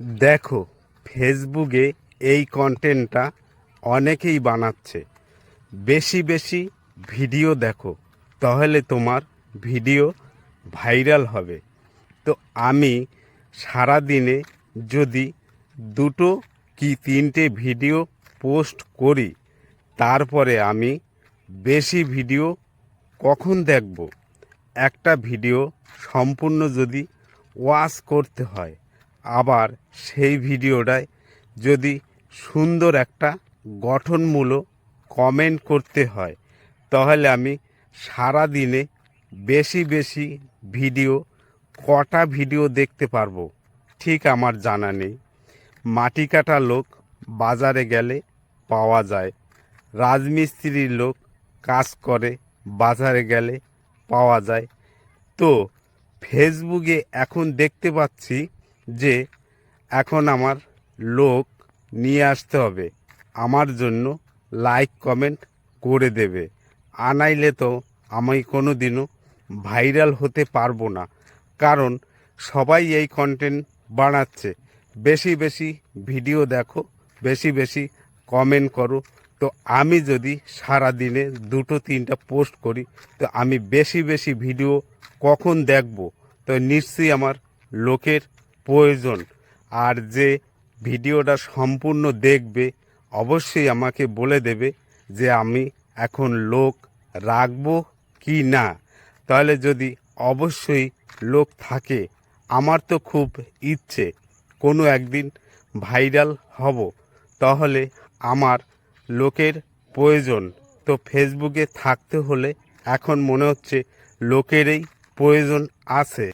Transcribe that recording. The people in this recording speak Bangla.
দেখো, ফেসবুকে এই কন্টেন্টটা অনেকেই বানাচ্ছে। বেশি বেশি ভিডিও দেখো, তাহলে তোমার ভিডিও ভাইরাল হবে। তো আমি সারাদিনে যদি দুটো কি তিনটে ভিডিও পোস্ট করি, তারপরে আমি বেশি ভিডিও কখন দেখব? একটা ভিডিও সম্পূর্ণ যদি ওয়াশ করতে হয় আবার সেই ভিডিওটায় যদি সুন্দর একটা গঠনমূলক কমেন্ট করতে হয়, তাহলে আমি সারা দিনে বেশি বেশি ভিডিও, কটা ভিডিও দেখতে পারব, ঠিক আমার জানা নেই। মাটি কাটা লোক বাজারে গেলে পাওয়া যায়, রাজমিস্ত্রির লোক কাজ করে বাজারে গেলে পাওয়া যায়। তো ফেসবুকে এখন দেখতে পাচ্ছি যে এখন আমার লোক নিয়ে আসতে হবে। আমার জন্য লাইক কমেন্ট করে দেবে। আনাইলে তো আমি কোনো দিনও ভাইরাল হতে পারব না। কারণ সবাই এই কন্টেন্ট বানাচ্ছে। বেশি বেশি ভিডিও দেখো, বেশি বেশি কমেন্ট করো। তো আমি যদি সারা দিনে দুটো, তিনটা পোস্ট করি, তো আমি বেশি বেশি ভিডিও কখন দেখব? তো নিশ্চয়ই আমার লোকের প্রয়োজন। আর যে ভিডিওটা সম্পূর্ণ দেখবে, অবশ্যই আমাকে বলে দেবে যে আমি এখন লোক রাখব কি না। তাহলে যদি অবশ্যই লোক থাকে, আমার তো খুব ইচ্ছে কোনো একদিন ভাইরাল হব। তাহলে আমার লোকের প্রয়োজন। তো ফেসবুকে থাকতে হলে এখন মনে হচ্ছে লোকেরই প্রয়োজন আছে।